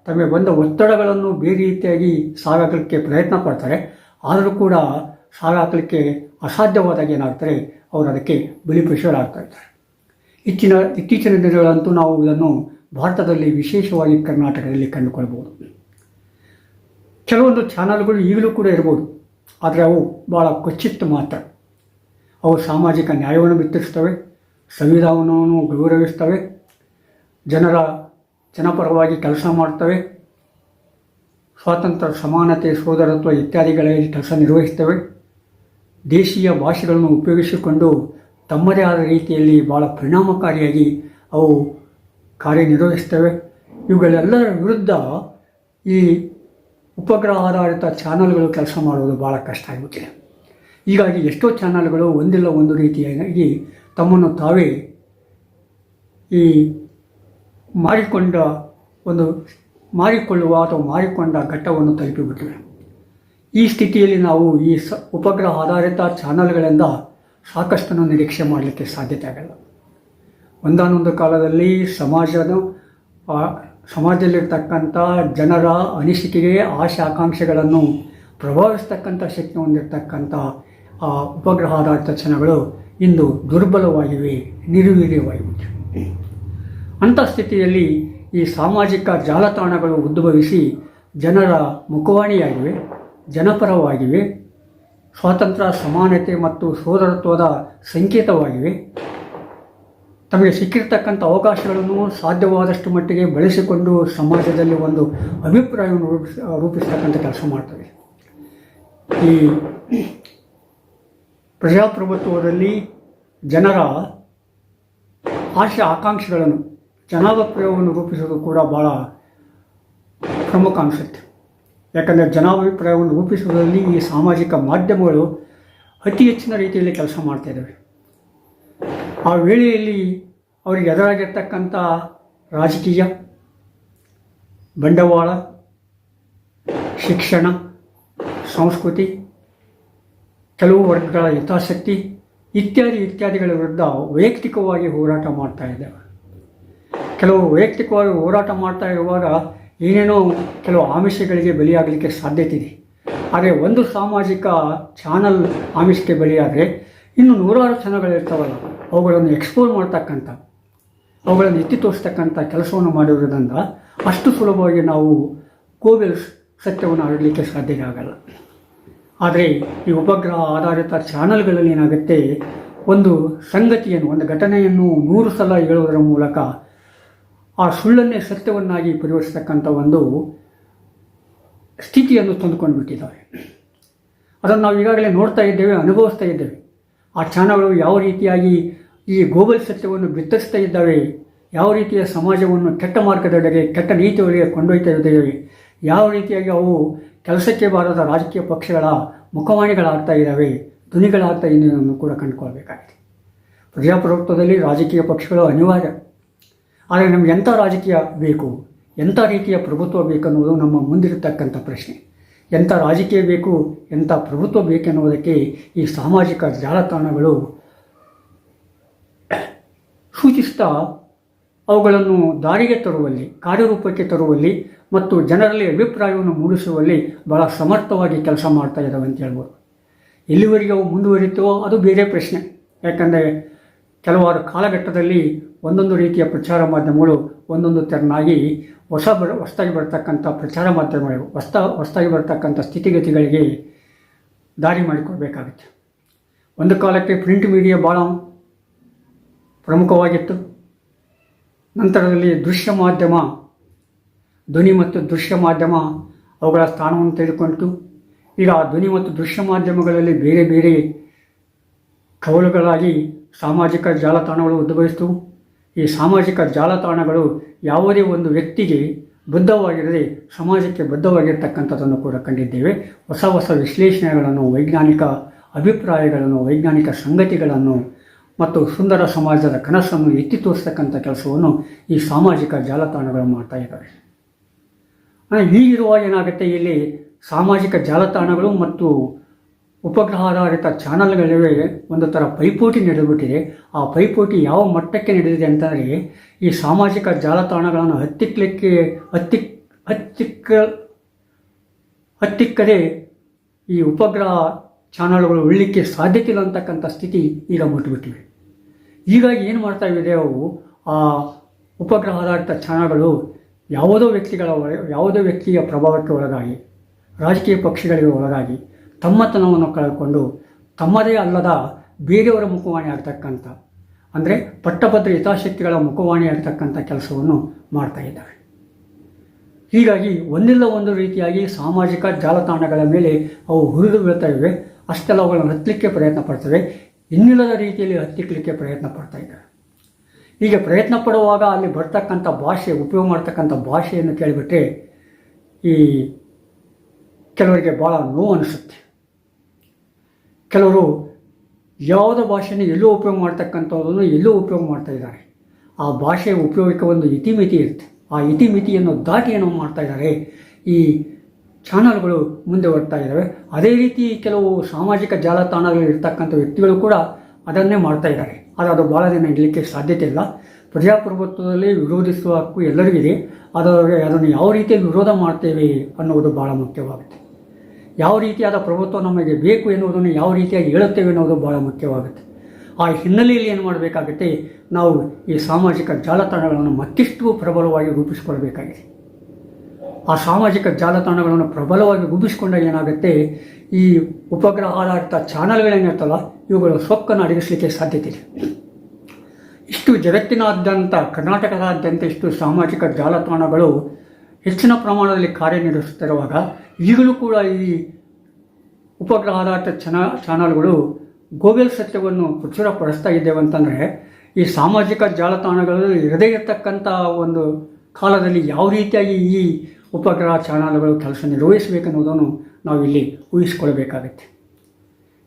ತಮಗೆ ಬಂದ ಒತ್ತಡಗಳನ್ನು ಬೇರೆ ರೀತಿಯಾಗಿ ಸಾಗಾಕಲಿಕ್ಕೆ ಪ್ರಯತ್ನ ಪಡ್ತಾರೆ. ಆದರೂ ಕೂಡ ಸಾಗಾಕಲಿಕ್ಕೆ ಅಸಾಧ್ಯವಾದಾಗ ಏನಾಗ್ತಾರೆ, ಅವರು ಅದಕ್ಕೆ ಬಲಿಪಶುಗಳಾಗ್ತಾ ಇರ್ತಾರೆ. ಇಚ್ಚಿನ ಇತ್ತೀಚಿನ ದಿನಗಳಂತೂ ನಾವು ಇದನ್ನು ಭಾರತದಲ್ಲಿ ವಿಶೇಷವಾಗಿ ಕರ್ನಾಟಕದಲ್ಲಿ ಕಂಡುಕೊಳ್ಬೋದು ಕೆಲವೊಂದು ಚಾನಲ್ಗಳು ಈಗಲೂ ಕೂಡ ಇರ್ಬೋದು. ಆದರೆ ಅವು ಭಾಳ ಕೊಚ್ಚಿತ್ತು ಮಾತ್ರ. ಅವು ಸಾಮಾಜಿಕ ನ್ಯಾಯವನ್ನು ಬಿತ್ತರಿಸ್ತವೆ ಸಂವಿಧಾನವನ್ನು ಗೌರವಿಸ್ತವೆ ಜನರ ಜನಪರವಾಗಿ ಕೆಲಸ ಮಾಡ್ತವೆ ಸ್ವಾತಂತ್ರ್ಯ, ಸಮಾನತೆ, ಸೋದರತ್ವ ಇತ್ಯಾದಿಗಳಲ್ಲಿ ಕೆಲಸ ನಿರ್ವಹಿಸ್ತವೆ ದೇಶೀಯ ಭಾಷೆಗಳನ್ನು ಉಪಯೋಗಿಸಿಕೊಂಡು ತಮ್ಮದೇ ಆದ ರೀತಿಯಲ್ಲಿ ಭಾಳ ಪರಿಣಾಮಕಾರಿಯಾಗಿ ಅವು ಕಾರ್ಯನಿರ್ವಹಿಸ್ತವೆ ಇವುಗಳೆಲ್ಲರ ವಿರುದ್ಧ ಈ ಉಪಗ್ರಹ ಆಧಾರಿತ ಚಾನಲ್ಗಳು ಕೆಲಸ ಮಾಡುವುದು ಭಾಳ ಕಷ್ಟ ಆಗುತ್ತೆ. ಹೀಗಾಗಿ ಎಷ್ಟೋ ಚಾನಲ್ಗಳು ಒಂದಿಲ್ಲ ಒಂದು ರೀತಿಯಾಗಿ ತಮ್ಮನ್ನು ತಾವೇ ಈ ಮಾರಿಕೊಂಡ ಒಂದು ಮಾರಿಕೊಳ್ಳುವ ಅಥವಾ ಮಾರಿಕೊಂಡ ಘಟ್ಟವನ್ನು ತಲುಪಿಬಿಟ್ಟಿವೆ. ಈ ಸ್ಥಿತಿಯಲ್ಲಿ ನಾವು ಈ ಸ ಉಪಗ್ರಹ ಆಧಾರಿತ ಚಾನಲ್ಗಳಿಂದ ಸಾಕಷ್ಟನ್ನು ನಿರೀಕ್ಷೆ ಮಾಡಲಿಕ್ಕೆ ಸಾಧ್ಯತೆ ಆಗಲ್ಲ. ಒಂದಾನೊಂದು ಕಾಲದಲ್ಲಿ ಸಮಾಜದ ಸಮಾಜದಲ್ಲಿರ್ತಕ್ಕಂಥ ಜನರ ಅನಿಸಿಕೆಗೆ ಆಶೆ ಆಕಾಂಕ್ಷೆಗಳನ್ನು ಪ್ರಭಾವಿಸ್ತಕ್ಕಂಥ ಶಕ್ತಿ ಹೊಂದಿರತಕ್ಕಂಥ ಆ ಉಪಗ್ರಹ ಆಧಾರಿತ ಚಾನಲ್ಗಳು ಇಂದು ದುರ್ಬಲವಾಗಿವೆ, ನಿರ್ವೀರ್ಯವಾಗಿವೆ. ಅಂಥ ಸ್ಥಿತಿಯಲ್ಲಿ ಈ ಸಾಮಾಜಿಕ ಜಾಲತಾಣಗಳು ಉದ್ಭವಿಸಿ ಜನರ ಮುಖವಾಣಿಯಾಗಿವೆ, ಜನಪರವಾಗಿವೆ, ಸ್ವಾತಂತ್ರ್ಯ, ಸಮಾನತೆ ಮತ್ತು ಸೋದರತ್ವದ ಸಂಕೇತವಾಗಿವೆ. ತಮಗೆ ಸಿಕ್ಕಿರ್ತಕ್ಕಂಥ ಅವಕಾಶಗಳನ್ನು ಸಾಧ್ಯವಾದಷ್ಟು ಮಟ್ಟಿಗೆ ಬಳಸಿಕೊಂಡು ಸಮಾಜದಲ್ಲಿ ಒಂದು ಅಭಿಪ್ರಾಯವನ್ನು ರೂಪಿಸ, ರೂಪಿಸ್ತಕ್ಕಂಥ ಕೆಲಸ ಮಾಡ್ತವೆ. ಈ ಪ್ರಜಾಪ್ರಭುತ್ವದಲ್ಲಿ ಜನರ ಆಶೆ ಆಕಾಂಕ್ಷೆಗಳನ್ನು, ಜನಾಭಿಪ್ರಾಯವನ್ನು ರೂಪಿಸೋದು ಕೂಡ ಭಾಳ ಪ್ರಮುಖ ಅನಿಸುತ್ತೆ. ಯಾಕಂದರೆ ಜನಾಭಿಪ್ರಾಯವನ್ನು ರೂಪಿಸುವುದರಲ್ಲಿ ಈ ಸಾಮಾಜಿಕ ಮಾಧ್ಯಮಗಳು ಅತಿ ಹೆಚ್ಚಿನ ರೀತಿಯಲ್ಲಿ ಕೆಲಸ ಮಾಡ್ತಾ ಇದ್ದಾವೆ. ಆ ವೇಳೆಯಲ್ಲಿ ಅವರಿಗೆ ಎದುರಾಗಿರ್ತಕ್ಕಂಥ ರಾಜಕೀಯ, ಬಂಡವಾಳ, ಶಿಕ್ಷಣ, ಸಂಸ್ಕೃತಿ, ಕೆಲವು ವರ್ಗಗಳ ಹಿತಾಸಕ್ತಿ ಇತ್ಯಾದಿ ಇತ್ಯಾದಿಗಳ ವಿರುದ್ಧ ವೈಯಕ್ತಿಕವಾಗಿ ಹೋರಾಟ ಮಾಡ್ತಾ ಇದ್ದೇವೆ. ಕೆಲವು ವೈಯಕ್ತಿಕವಾಗಿ ಹೋರಾಟ ಮಾಡ್ತಾ ಇರುವಾಗ ಏನೇನೋ ಕೆಲವು ಆಮಿಷಗಳಿಗೆ ಬಲಿಯಾಗಲಿಕ್ಕೆ ಸಾಧ್ಯತೆ ಇದೆ. ಆದರೆ ಒಂದು ಸಾಮಾಜಿಕ ಚಾನಲ್ ಆಮಿಷಕ್ಕೆ ಬಲಿಯಾದರೆ ಇನ್ನು ನೂರಾರು ಚಾನಲ್ಗಳಿರ್ತಾವಲ್ಲ ಅವುಗಳನ್ನು ಎಕ್ಸ್ಪ್ಲೋರ್ ಮಾಡ್ತಕ್ಕಂಥ, ಅವುಗಳನ್ನು ಎತ್ತಿ ತೋರಿಸ್ತಕ್ಕಂಥ ಕೆಲಸವನ್ನು ಮಾಡಿರೋದ್ರಿಂದ ಅಷ್ಟು ಸುಲಭವಾಗಿ ನಾವು ಕೋವಿಲ್ ಸತ್ಯವನ್ನು ಆಡಲಿಕ್ಕೆ ಸಾಧ್ಯ ಆಗಲ್ಲ. ಆದರೆ ಈ ಉಪಗ್ರಹ ಆಧಾರಿತ ಚಾನಲ್ಗಳಲ್ಲಿ ಏನಾಗುತ್ತೆ, ಒಂದು ಸಂಗತಿಯನ್ನು, ಒಂದು ಘಟನೆಯನ್ನು ನೂರು ಸಲ ಹೇಳುವುದರ ಮೂಲಕ ಆ ಸುಳ್ಳನ್ನೇ ಸತ್ಯವನ್ನಾಗಿ ಪರಿವರ್ತಿಸ್ತಕ್ಕಂಥ ಒಂದು ಸ್ಥಿತಿಯನ್ನು ತಂದುಕೊಂಡು ಬಿಟ್ಟಿದ್ದಾವೆ ಅದನ್ನು ನಾವು ಈಗಾಗಲೇ ನೋಡ್ತಾ ಇದ್ದೇವೆ, ಅನುಭವಿಸ್ತಾ ಇದ್ದೇವೆ. ಆ ಚಾನಲ್ಗಳು ಯಾವ ರೀತಿಯಾಗಿ ಈ ಗೋಬಲ್ ಸತ್ಯವನ್ನು ಬಿತ್ತರಿಸ್ತಾ ಇದ್ದಾವೆ, ಯಾವ ರೀತಿಯ ಸಮಾಜವನ್ನು ಕೆಟ್ಟ ಮಾರ್ಗದೆಡೆಗೆ, ಕೆಟ್ಟ ನೀತಿಯೊಳಗೆ ಕೊಂಡೊಯ್ತಾ ಇದ್ದೇವೆ, ಯಾವ ರೀತಿಯಾಗಿ ಅವು ಕೆಲಸಕ್ಕೆ ಬಾರದ ರಾಜಕೀಯ ಪಕ್ಷಗಳ ಮುಖವಾಣಿಗಳಾಗ್ತಾ ಇದ್ದಾವೆ, ಧ್ವನಿಗಳಾಗ್ತಾ ಇದ್ದು ಕೂಡ ಕಂಡುಕೊಳ್ಬೇಕಾಗಿದೆ ಪ್ರಜಾಪ್ರಭುತ್ವದಲ್ಲಿ ರಾಜಕೀಯ ಪಕ್ಷಗಳು ಅನಿವಾರ್ಯ. ಆದರೆ ನಮ್ಗೆ ಎಂಥ ರಾಜಕೀಯ ಬೇಕು, ಎಂಥ ರೀತಿಯ ಪ್ರಭುತ್ವ ಬೇಕನ್ನುವುದು ನಮ್ಮ ಮುಂದಿರತಕ್ಕಂಥ ಪ್ರಶ್ನೆ. ಎಂಥ ರಾಜಕೀಯ ಬೇಕು, ಎಂಥ ಪ್ರಭುತ್ವ ಬೇಕೆನ್ನುವುದಕ್ಕೆ ಈ ಸಾಮಾಜಿಕ ಜಾಲತಾಣಗಳು ಸೂಚಿಸ್ತಾ ಅವುಗಳನ್ನು ದಾರಿಗೆ ತರುವಲ್ಲಿ, ಕಾರ್ಯರೂಪಕ್ಕೆ ತರುವಲ್ಲಿ ಮತ್ತು ಜನರಲ್ಲಿ ಅಭಿಪ್ರಾಯವನ್ನು ಮೂಡಿಸುವಲ್ಲಿ ಬಹಳ ಸಮರ್ಥವಾಗಿ ಕೆಲಸ ಮಾಡ್ತಾ ಇದ್ದಾವೆ ಅಂತ ಹೇಳ್ಬೋದು. ಎಲ್ಲಿವರೆಗೆ ಅವು ಮುಂದುವರಿಯುತ್ತೋ ಅದು ಬೇರೆ ಪ್ರಶ್ನೆ. ಯಾಕಂದರೆ ಕೆಲವಾರು ಕಾಲಘಟ್ಟದಲ್ಲಿ ಒಂದೊಂದು ರೀತಿಯ ಪ್ರಚಾರ ಮಾಧ್ಯಮಗಳು ಒಂದೊಂದು ತೆರನಾಗಿ ಹೊಸ ಬ ಹೊಸದಾಗಿ ಬರ್ತಕ್ಕಂಥ ಪ್ರಚಾರ ಮಾಧ್ಯಮಗಳು ಹೊಸ ಹೊಸದಾಗಿ ಬರ್ತಕ್ಕಂಥ ಸ್ಥಿತಿಗತಿಗಳಿಗೆ ದಾರಿ ಮಾಡಿಕೊಡ್ಬೇಕಾಗುತ್ತೆ. ಒಂದು ಕಾಲಕ್ಕೆ ಪ್ರಿಂಟ್ ಮೀಡಿಯಾ ಭಾಳ ಪ್ರಮುಖವಾಗಿತ್ತು. ನಂತರದಲ್ಲಿ ದೃಶ್ಯ ಮಾಧ್ಯಮ, ಧ್ವನಿ ಮತ್ತು ದೃಶ್ಯ ಮಾಧ್ಯಮ ಅವುಗಳ ಸ್ಥಾನವನ್ನು ತೆಗೆದುಕೊಂಡಿತು ಈಗ ಧ್ವನಿ ಮತ್ತು ದೃಶ್ಯ ಮಾಧ್ಯಮಗಳಲ್ಲಿ ಬೇರೆ ಬೇರೆ ಕವಲುಗಳಾಗಿ ಸಾಮಾಜಿಕ ಜಾಲತಾಣಗಳು ಉದ್ಭವಿಸಿತು ಈ ಸಾಮಾಜಿಕ ಜಾಲತಾಣಗಳು ಯಾವುದೇ ಒಂದು ವ್ಯಕ್ತಿಗೆ ಬದ್ಧವಾಗಿರದೆ ಸಮಾಜಕ್ಕೆ ಬದ್ಧವಾಗಿರ್ತಕ್ಕಂಥದ್ದನ್ನು ಕೂಡ ಕಂಡಿದ್ದೇವೆ. ಹೊಸ ಹೊಸ ವಿಶ್ಲೇಷಣೆಗಳನ್ನು, ವೈಜ್ಞಾನಿಕ ಅಭಿಪ್ರಾಯಗಳನ್ನು, ವೈಜ್ಞಾನಿಕ ಸಂಗತಿಗಳನ್ನು ಮತ್ತು ಸುಂದರ ಸಮಾಜದ ಕನಸನ್ನು ಎತ್ತಿ ತೋರಿಸ್ತಕ್ಕಂಥ ಕೆಲಸವನ್ನು ಈ ಸಾಮಾಜಿಕ ಜಾಲತಾಣಗಳು ಮಾಡ್ತಾ ಇದ್ದಾವೆ. ಹೀಗಿರುವ ಏನಾಗುತ್ತೆ? ಇಲ್ಲಿ ಸಾಮಾಜಿಕ ಜಾಲತಾಣಗಳು ಮತ್ತು ಉಪಗ್ರಹ ಆಧಾರಿತ ಚಾನಲ್ಗಳಿವೆ. ಒಂದು ಥರ ಪೈಪೋಟಿ ನಡೆದುಬಿಟ್ಟಿದೆ. ಆ ಪೈಪೋಟಿ ಯಾವ ಮಟ್ಟಕ್ಕೆ ನಡೆದಿದೆ ಅಂತಂದರೆ, ಈ ಸಾಮಾಜಿಕ ಜಾಲತಾಣಗಳನ್ನು ಹತ್ತಿಕ್ಕಲಿಕ್ಕೆ ಹತ್ತಿಕ್ ಹತ್ತಿಕ್ಕ ಹತ್ತಿಕ್ಕದೆ ಈ ಉಪಗ್ರಹ ಚಾನಲ್ಗಳು ಉಳಿಲಿಕ್ಕೆ ಸಾಧ್ಯತೆ ಇಲ್ಲ ಅಂತಕ್ಕಂಥ ಸ್ಥಿತಿ ಈಗ ಮುಟ್ಬಿಟ್ಟಿವೆ. ಈಗ ಏನು ಮಾಡ್ತಾ ಇದೆ ಅವು? ಆ ಉಪಗ್ರಹ ಆಧಾರಿತ ಚಾನಲ್ಗಳು ಯಾವುದೋ ವ್ಯಕ್ತಿಗಳ ಯಾವುದೋ ವ್ಯಕ್ತಿಯ ಪ್ರಭಾವಕ್ಕೆ ಒಳಗಾಗಿ, ರಾಜಕೀಯ ಪಕ್ಷಗಳಿಗೆ ಒಳಗಾಗಿ ತಮ್ಮತನವನ್ನು ಕಳೆದುಕೊಂಡು ತಮ್ಮದೇ ಅಲ್ಲದ ಬೇರೆಯವರ ಮುಖವಾಣಿ ಆಗ್ತಕ್ಕಂಥ, ಅಂದರೆ ಪಟ್ಟಭದ್ರ ಹಿತಾಸಕ್ತಿಗಳ ಮುಖವಾಣಿ ಆಗ್ತಕ್ಕಂಥ ಕೆಲಸವನ್ನು ಮಾಡ್ತಾ ಇದ್ದಾವೆ ಹೀಗಾಗಿ ಒಂದಿಲ್ಲ ಒಂದು ರೀತಿಯಾಗಿ ಸಾಮಾಜಿಕ ಜಾಲತಾಣಗಳ ಮೇಲೆ ಅವು ಹುರಿದು ಬೀಳ್ತಾ ಇವೆ. ಅಷ್ಟೆಲ್ಲ ಅವುಗಳನ್ನು ಹತ್ತಲಿಕ್ಕೆ ಪ್ರಯತ್ನ ಪಡ್ತವೆ ಇನ್ನಿಲ್ಲದ ರೀತಿಯಲ್ಲಿ ಹತ್ತಿಕ್ಕಲಿಕ್ಕೆ ಪ್ರಯತ್ನ ಪಡ್ತಾ ಇದ್ದಾರೆ. ಹೀಗೆ ಪ್ರಯತ್ನ ಪಡುವಾಗ ಅಲ್ಲಿ ಬರ್ತಕ್ಕಂಥ ಭಾಷೆ, ಉಪಯೋಗ ಮಾಡ್ತಕ್ಕಂಥ ಭಾಷೆಯನ್ನು ಕೇಳಿಬಿಟ್ರೆ ಈ ಕೆಲವರಿಗೆ ಭಾಳ ನೋವು ಅನಿಸುತ್ತೆ. ಕೆಲವರು ಯಾವುದೋ ಭಾಷೆನ ಎಲ್ಲೂ ಉಪಯೋಗ ಮಾಡ್ತಕ್ಕಂಥದ್ದನ್ನು ಎಲ್ಲೂ ಉಪಯೋಗ ಮಾಡ್ತಾ ಇದ್ದಾರೆ. ಆ ಭಾಷೆಯ ಉಪಯೋಗಕ್ಕೆ ಒಂದು ಇತಿಮಿತಿ ಇರುತ್ತೆ. ಆ ಇತಿಮಿತಿಯನ್ನು ದಾಟಿ ಏನೋ ಮಾಡ್ತಾ ಇದ್ದಾರೆ. ಈ ಚಾನಲ್ಗಳು ಮುಂದೆ ಬರ್ತಾ ಇದ್ದಾವೆ. ಅದೇ ರೀತಿ ಕೆಲವು ಸಾಮಾಜಿಕ ಜಾಲತಾಣಗಳು ಇರ್ತಕ್ಕಂಥ ವ್ಯಕ್ತಿಗಳು ಕೂಡ ಅದನ್ನೇ ಮಾಡ್ತಾ ಇದ್ದಾರೆ. ಆದರೆ ಅದು ಬಹಳ ದಿನ ಇಡಲಿಕ್ಕೆ ಸಾಧ್ಯತೆ ಇಲ್ಲ. ಪ್ರಜಾಪ್ರಭುತ್ವದಲ್ಲಿ ವಿರೋಧಿಸುವ ಹಕ್ಕು ಎಲ್ಲರಿಗಿದೆ ಆದರೆ ಅದನ್ನು ಯಾವ ರೀತಿಯಲ್ಲಿ ವಿರೋಧ ಮಾಡ್ತೇವೆ ಅನ್ನುವುದು ಭಾಳ ಮುಖ್ಯವಾಗುತ್ತೆ. ಯಾವ ರೀತಿಯಾದ ಪ್ರಭುತ್ವ ನಮಗೆ ಬೇಕು ಎನ್ನುವುದನ್ನು ಯಾವ ರೀತಿಯಾಗಿ ಹೇಳುತ್ತೇವೆ ಅನ್ನೋದು ಭಾಳ ಮುಖ್ಯವಾಗುತ್ತೆ. ಆ ಹಿನ್ನೆಲೆಯಲ್ಲಿ ಏನು ಮಾಡಬೇಕಾಗುತ್ತೆ? ನಾವು ಈ ಸಾಮಾಜಿಕ ಜಾಲತಾಣಗಳನ್ನು ಮತ್ತಿಷ್ಟು ಪ್ರಬಲವಾಗಿ ರೂಪಿಸಿಕೊಳ್ಬೇಕಾಗಿದೆ ಸಾಮಾಜಿಕ ಜಾಲತಾಣಗಳನ್ನು ಪ್ರಬಲವಾಗಿ ರೂಪಿಸಿಕೊಂಡಾಗ ಏನಾಗುತ್ತೆ? ಈ ಉಪಗ್ರಹ ಆಧಾರಿತ ಚಾನಲ್ಗಳೇನಿರ್ತಲ್ಲ ಇವುಗಳು ಸೊಕ್ಕನ್ನು ಅಡಗಿಸಲಿಕ್ಕೆ ಸಾಧ್ಯತೆ ಇದೆ. ಇಷ್ಟು ಜಗತ್ತಿನಾದ್ಯಂತ, ಕರ್ನಾಟಕದಾದ್ಯಂತ ಇಷ್ಟು ಸಾಮಾಜಿಕ ಜಾಲತಾಣಗಳು ಹೆಚ್ಚಿನ ಪ್ರಮಾಣದಲ್ಲಿ ಕಾರ್ಯನಿರ್ವಹಿಸುತ್ತಿರುವಾಗ, ಈಗಲೂ ಕೂಡ ಈ ಉಪಗ್ರಹ ಆಧಾರಿತ ಚನ, ಚಾನಲ್ಗಳು ಗೋವಿಲ್ ಸತ್ಯವನ್ನು ಪ್ರಚುರಪಡಿಸ್ತಾ ಇದ್ದೇವೆ ಅಂತಂದರೆ, ಈ ಸಾಮಾಜಿಕ ಜಾಲತಾಣಗಳಲ್ಲಿ ಇರದೇ ಇರತಕ್ಕಂಥ ಒಂದು ಕಾಲದಲ್ಲಿ ಯಾವ ರೀತಿಯಾಗಿ ಈ ಉಪಗ್ರಹ ಚಾನಲ್ಗಳು ಕೆಲಸ ನಿರ್ವಹಿಸಬೇಕನ್ನುವುದನ್ನು ನಾವು ಇಲ್ಲಿ ಊಹಿಸ್ಕೊಳ್ಬೇಕಾಗತ್ತೆ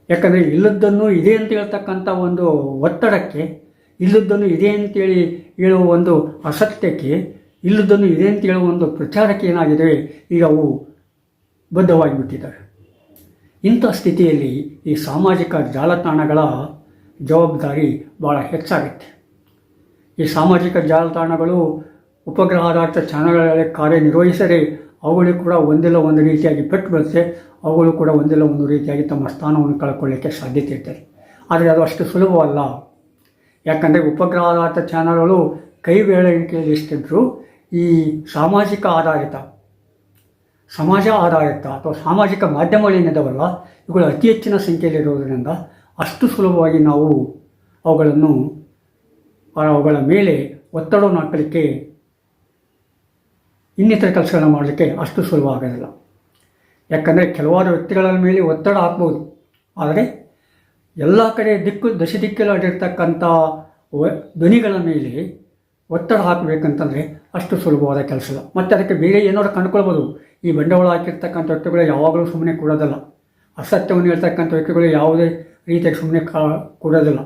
ಯಾಕಂದರೆ ಇಲ್ಲದ್ದನ್ನು ಇದೆ ಅಂತ ಹೇಳ್ತಕ್ಕಂಥ ಒಂದು ಒತ್ತಡಕ್ಕೆ, ಇಲ್ಲದ್ದನ್ನು ಇದೆ ಅಂತೇಳಿ ಹೇಳುವ ಒಂದು ಅಸತ್ಯಕ್ಕೆ ಇಲ್ಲದನ್ನು ಇದೆ ಅಂತ ಹೇಳುವ ಒಂದು ಪ್ರಚಾರಕ್ಕೆ ಏನಾಗಿದೆ, ಈಗ ಅವು ಬದ್ಧವಾಗಿ ಬಿಟ್ಟಿದ್ದಾರೆ ಇಂಥ ಸ್ಥಿತಿಯಲ್ಲಿ ಈ ಸಾಮಾಜಿಕ ಜಾಲತಾಣಗಳ ಜವಾಬ್ದಾರಿ ಭಾಳ ಹೆಚ್ಚಾಗುತ್ತೆ. ಈ ಸಾಮಾಜಿಕ ಜಾಲತಾಣಗಳು ಉಪಗ್ರಹ ಆಧಾರಿತ ಚಾನಲ್ಗಳಲ್ಲಿ ಕಾರ್ಯನಿರ್ವಹಿಸದೆ ಅವುಗಳು ಕೂಡ ಒಂದಿಲ್ಲ ಒಂದು ರೀತಿಯಾಗಿ ಪೆಟ್ಟು ಬೀಳುತ್ತೆ ಅವುಗಳು ಕೂಡ ಒಂದಿಲ್ಲ ಒಂದು ರೀತಿಯಾಗಿ ತಮ್ಮ ಸ್ಥಾನವನ್ನು ಕಳ್ಕೊಳ್ಳಿಕ್ಕೆ ಸಾಧ್ಯತೆ ಇರ್ತದೆ. ಆದರೆ ಅದು ಅಷ್ಟು ಸುಲಭವಲ್ಲ. ಯಾಕಂದರೆ ಉಪಗ್ರಹ ಆಧಾರಿತ ಚಾನಲ್ಗಳು ಕೈ ಬೆಳವಣಿಗೆಯಲ್ಲಿ ಎಷ್ಟಿದ್ರು ಈ ಸಾಮಾಜಿಕ ಆಧಾರಿತ, ಸಮಾಜ ಆಧಾರಿತ ಅಥವಾ ಸಾಮಾಜಿಕ ಮಾಧ್ಯಮಗಳೇನಿದಾವಲ್ಲ ಇವುಗಳು ಅತಿ ಹೆಚ್ಚಿನ ಸಂಖ್ಯೆಯಲ್ಲಿರೋದರಿಂದ ಅಷ್ಟು ಸುಲಭವಾಗಿ ನಾವು ಅವುಗಳನ್ನು, ಅವುಗಳ ಮೇಲೆ ಒತ್ತಡವನ್ನು ಹಾಕಲಿಕ್ಕೆ ಇನ್ನಿತರ ಕೆಲಸಗಳನ್ನ ಮಾಡಲಿಕ್ಕೆ ಅಷ್ಟು ಸುಲಭ ಆಗೋದಿಲ್ಲ. ಯಾಕಂದರೆ ಕೆಲವಾರು ವ್ಯಕ್ತಿಗಳ ಮೇಲೆ ಒತ್ತಡ ಹಾಕ್ಬೋದು. ಆದರೆ ಎಲ್ಲ ಕಡೆ ದಿಕ್ಕು, ದಶ ದಿಕ್ಕಲಾಡಿರ್ತಕ್ಕಂಥ ಧ್ವನಿಗಳ ಮೇಲೆ ಒತ್ತಡ ಹಾಕಬೇಕಂತಂದರೆ ಅಷ್ಟು ಸುಲಭವಾದ ಕೆಲಸ ಇಲ್ಲ. ಮತ್ತು ಅದಕ್ಕೆ ಬೇರೆ ಏನಾದ್ರು ಕಂಡುಕೊಳ್ಬೋದು. ಈ ಬಂಡವಾಳ ಹಾಕಿರ್ತಕ್ಕಂಥ ವ್ಯಕ್ತಿಗಳು ಯಾವಾಗಲೂ ಸುಮ್ಮನೆ ಕೊಡೋದಿಲ್ಲ. ಅಸತ್ಯವನ್ನು ಹೇಳ್ತಕ್ಕಂಥ ವ್ಯಕ್ತಿಗಳು ಯಾವುದೇ ರೀತಿಯಾಗಿ ಸುಮ್ಮನೆ ಕಾ, ಕೊಡೋದಿಲ್ಲ.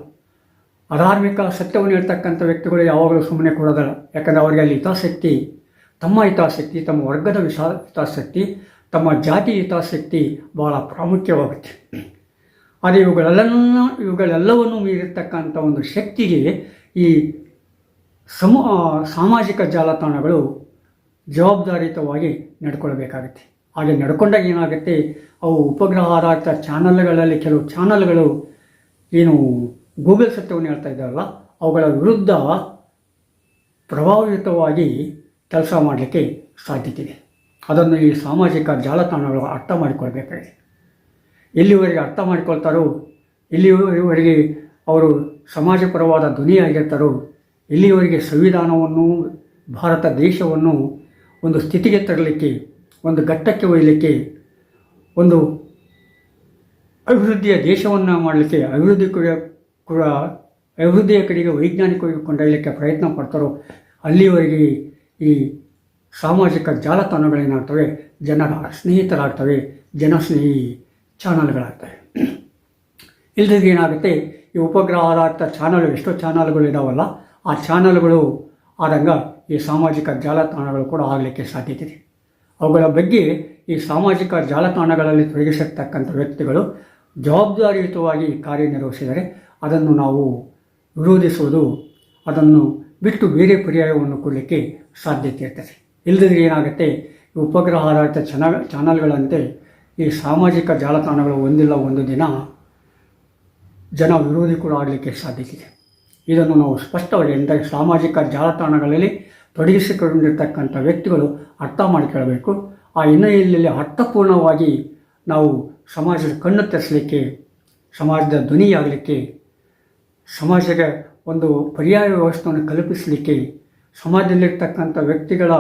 ಅಧಾರ್ಮಿಕ ಸತ್ಯವನ್ನು ಹೇಳ್ತಕ್ಕಂಥ ವ್ಯಕ್ತಿಗಳು ಯಾವಾಗಲೂ ಸುಮ್ಮನೆ ಕೊಡೋದಿಲ್ಲ. ಯಾಕಂದರೆ ಅವರಿಗೆ ಅಲ್ಲಿ ಹಿತಾಸಕ್ತಿ ತಮ್ಮ ಹಿತಾಸಕ್ತಿ, ತಮ್ಮ ವರ್ಗದ ವಿಶಾ, ಹಿತಾಸಕ್ತಿ, ತಮ್ಮ ಜಾತಿ ಹಿತಾಸಕ್ತಿ ಬಹಳ ಪ್ರಾಮುಖ್ಯವಾಗುತ್ತೆ. ಆದರೆ ಇವುಗಳೆಲ್ಲನೂ, ಇವುಗಳೆಲ್ಲವನ್ನು ಮೀರಿರ್ತಕ್ಕಂಥ ಒಂದು ಶಕ್ತಿಗೆ ಈ ಸಮ ಸಾಮಾಜಿಕ ಜಾಲತಾಣಗಳು ಜವಾಬ್ದಾರಿಯುತವಾಗಿ ನಡ್ಕೊಳ್ಬೇಕಾಗುತ್ತೆ. ಹಾಗೆ ನಡ್ಕೊಂಡಾಗ ಏನಾಗುತ್ತೆ, ಅವು ಉಪಗ್ರಹ ಆಧಾರಿತ ಚಾನಲ್ಗಳಲ್ಲಿ, ಕೆಲವು ಚಾನಲ್ಗಳು ಏನು ಗೂಗಲ್ ಸತ್ಯವನ್ನು ಹೇಳ್ತಾ ಇದ್ದಾರಲ್ಲ, ಅವುಗಳ ವಿರುದ್ಧ ಪ್ರಭಾವಯುತವಾಗಿ ಕೆಲಸ ಮಾಡಲಿಕ್ಕೆ ಸಾಧ್ಯತೆ ಅದನ್ನು ಈ ಸಾಮಾಜಿಕ ಜಾಲತಾಣಗಳು ಅರ್ಥ ಮಾಡಿಕೊಳ್ಬೇಕಾಗಿದೆ. ಎಲ್ಲಿವರೆಗೆ ಅರ್ಥ ಮಾಡಿಕೊಳ್ತಾರೋ ಇಲ್ಲಿವರೆಗೆ ಅವರು ಸಮಾಜಪರವಾದ ಧ್ವನಿಯಾಗಿರ್ತಾರೋ ಇಲ್ಲಿವರೆಗೆ ಸಂವಿಧಾನವನ್ನು, ಭಾರತ ದೇಶವನ್ನು ಒಂದು ಸ್ಥಿತಿಗೆ ತರಲಿಕ್ಕೆ, ಒಂದು ಘಟ್ಟಕ್ಕೆ ಒಯ್ಯಲಿಕ್ಕೆ, ಒಂದು ಅಭಿವೃದ್ಧಿಯ ದೇಶವನ್ನು ಮಾಡಲಿಕ್ಕೆ ಅಭಿವೃದ್ಧಿ ಕೂಡ ಕೂಡ, ಅಭಿವೃದ್ಧಿಯ ಕಡೆಗೆ ವೈಜ್ಞಾನಿಕವಾಗಿ ಕೊಂಡೊಯ್ಯಲಿಕ್ಕೆ ಪ್ರಯತ್ನ ಪಡ್ತಾರೋ, ಅಲ್ಲಿವರೆಗೆ ಈ ಸಾಮಾಜಿಕ ಜಾಲತಾಣಗಳೇನಾಗ್ತವೆ ಜನರ ಸ್ನೇಹಿತರಾಗ್ತವೆ, ಜನಸ್ನೇಹಿ ಚಾನಲ್ಗಳಾಗ್ತವೆ. ಇಲ್ಲದಿದ್ದ ಏನಾಗುತ್ತೆ? ಈ ಉಪಗ್ರಹ ಆಧಾರಿತ ಚಾನಲ್, ಎಷ್ಟೋ ಚಾನಲ್ಗಳು ಇದಾವಲ್ಲ? ಆ ಚಾನಲ್ಗಳು ಆದಂಗ ಈ ಸಾಮಾಜಿಕ ಜಾಲತಾಣಗಳು ಕೂಡ ಆಗಲಿಕ್ಕೆ ಸಾಧ್ಯತೆ ಇದೆ. ಅವುಗಳ ಬಗ್ಗೆ ಈ ಸಾಮಾಜಿಕ ಜಾಲತಾಣಗಳಲ್ಲಿ ತೊಡಗಿಸಿರ್ತಕ್ಕಂಥ ವ್ಯಕ್ತಿಗಳು ಜವಾಬ್ದಾರಿಯುತವಾಗಿ ಕಾರ್ಯನಿರ್ವಹಿಸಿದರೆ ಅದನ್ನು ನಾವು ವಿರೋಧಿಸುವುದು, ಅದನ್ನು ಬಿಟ್ಟು ಬೇರೆ ಪರ್ಯಾಯವನ್ನು ಕೊಡಲಿಕ್ಕೆ ಸಾಧ್ಯತೆ ಇರ್ತದೆ. ಇಲ್ಲದಿದ್ರೆ ಏನಾಗುತ್ತೆ? ಈ ಉಪಗ್ರಹ ಆಧಾರಿತ ಚಾನ ಚಾನಲ್ಗಳಂತೆ ಈ ಸಾಮಾಜಿಕ ಜಾಲತಾಣಗಳು ಒಂದಿಲ್ಲ ಒಂದು ದಿನ ಜನ ವಿರೋಧಿ ಕೂಡ ಆಗಲಿಕ್ಕೆ ಸಾಧ್ಯತೆ ಇದೆ. ಇದನ್ನು ನಾವು ಸ್ಪಷ್ಟವಾಗಿ ಎಂದರೆ ಸಾಮಾಜಿಕ ಜಾಲತಾಣಗಳಲ್ಲಿ ತೊಡಗಿಸಿಕೊಂಡಿರ್ತಕ್ಕಂಥ ವ್ಯಕ್ತಿಗಳು ಅರ್ಥ ಮಾಡಿಕೊಳ್ಳಬೇಕು. ಆ ಹಿನ್ನೆಲೆಯಲ್ಲಿ ಅರ್ಥಪೂರ್ಣವಾಗಿ ನಾವು ಸಮಾಜದ ಕಣ್ಣು ತೆರೆಸಲಿಕ್ಕೆ, ಸಮಾಜದ ಧ್ವನಿಯಾಗಲಿಕ್ಕೆ ಸಮಾಜಕ್ಕೆ ಒಂದು ಪರ್ಯಾಯ ವ್ಯವಸ್ಥೆಯನ್ನು ಕಲ್ಪಿಸಲಿಕ್ಕೆ ಸಮಾಜದಲ್ಲಿರ್ತಕ್ಕಂಥ ವ್ಯಕ್ತಿಗಳ